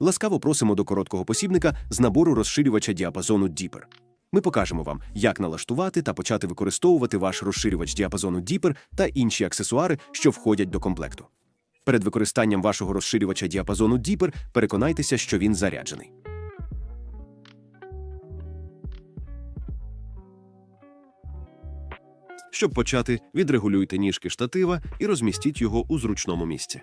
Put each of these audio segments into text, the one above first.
Ласкаво просимо до короткого посібника з набору розширювача діапазону Deeper. Ми покажемо вам, як налаштувати та почати використовувати ваш розширювач діапазону Deeper та інші аксесуари, що входять до комплекту. Перед використанням вашого розширювача діапазону Deeper переконайтеся, що він заряджений. Щоб почати, відрегулюйте ніжки штатива і розмістіть його у зручному місці.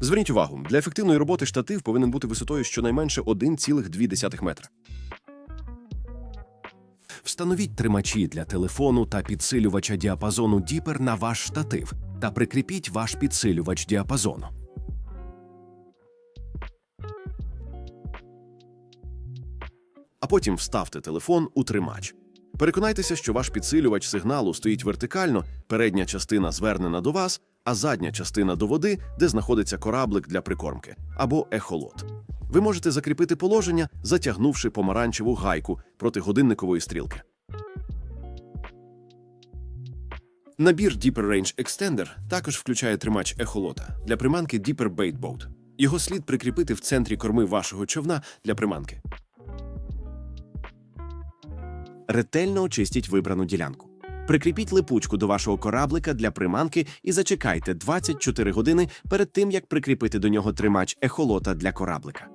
Зверніть увагу, для ефективної роботи штатив повинен бути висотою щонайменше 1,2 метра. Встановіть тримачі для телефону та підсилювача діапазону Deeper на ваш штатив та прикріпіть ваш підсилювач діапазону. А потім вставте телефон у тримач. Переконайтеся, що ваш підсилювач сигналу стоїть вертикально, передня частина звернена до вас, а задня частина до води, де знаходиться кораблик для прикормки або ехолот. Ви можете закріпити положення, затягнувши помаранчеву гайку проти годинникової стрілки. Набір Deeper Range Extender також включає тримач ехолота для приманки Deeper Bait Boat. Його слід прикріпити в центрі корми вашого човна для приманки. Ретельно очистіть вибрану ділянку. Прикріпіть липучку до вашого кораблика для приманки і зачекайте 24 години перед тим, як прикріпити до нього тримач ехолота для кораблика.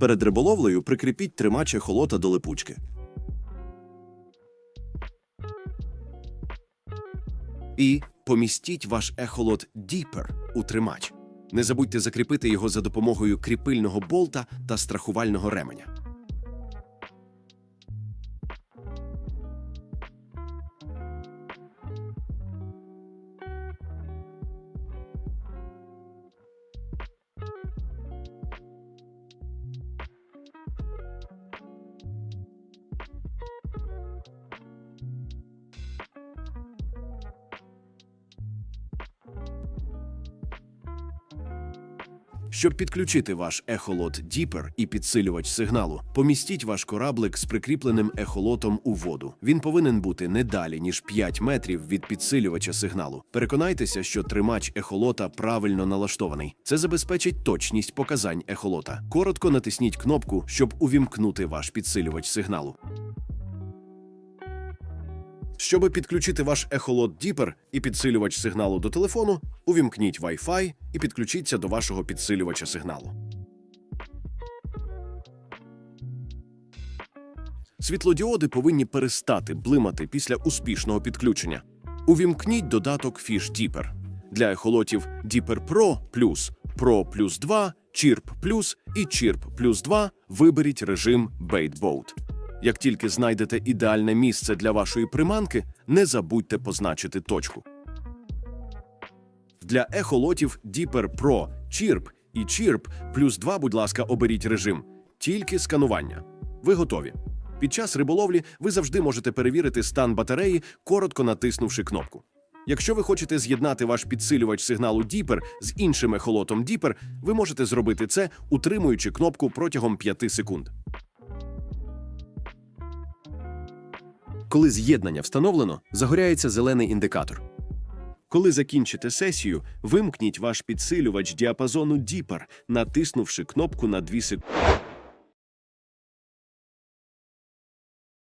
Перед риболовлею прикріпіть тримач ехолота до липучки. І помістіть ваш ехолот Deeper у тримач. Не забудьте закріпити його за допомогою кріпильного болта та страхувального ременя. Щоб підключити ваш ехолот Deeper і підсилювач сигналу, помістіть ваш кораблик з прикріпленим ехолотом у воду. Він повинен бути не далі ніж 5 метрів від підсилювача сигналу. Переконайтеся, що тримач ехолота правильно налаштований. Це забезпечить точність показань ехолота. Коротко натисніть кнопку, щоб увімкнути ваш підсилювач сигналу. Щоб підключити ваш ехолот Deeper і підсилювач сигналу до телефону, увімкніть Wi-Fi і підключіться до вашого підсилювача сигналу. Світлодіоди повинні перестати блимати після успішного підключення. Увімкніть додаток Fish Deeper. Для ехолотів Deeper Pro Plus, Pro Plus 2, Chirp Plus і Chirp Plus 2 виберіть режим Bait Boat. Як тільки знайдете ідеальне місце для вашої приманки, не забудьте позначити точку. Для ехолотів Deeper Pro, Chirp і Chirp плюс 2, будь ласка, оберіть режим. Тільки сканування. Ви готові. Під час риболовлі ви завжди можете перевірити стан батареї, коротко натиснувши кнопку. Якщо ви хочете з'єднати ваш підсилювач сигналу Deeper з іншим ехолотом Deeper, ви можете зробити це, утримуючи кнопку протягом 5 секунд. Коли з'єднання встановлено, загоряється зелений індикатор. Коли закінчите сесію, вимкніть ваш підсилювач діапазону Діпер, натиснувши кнопку на 2 секунди.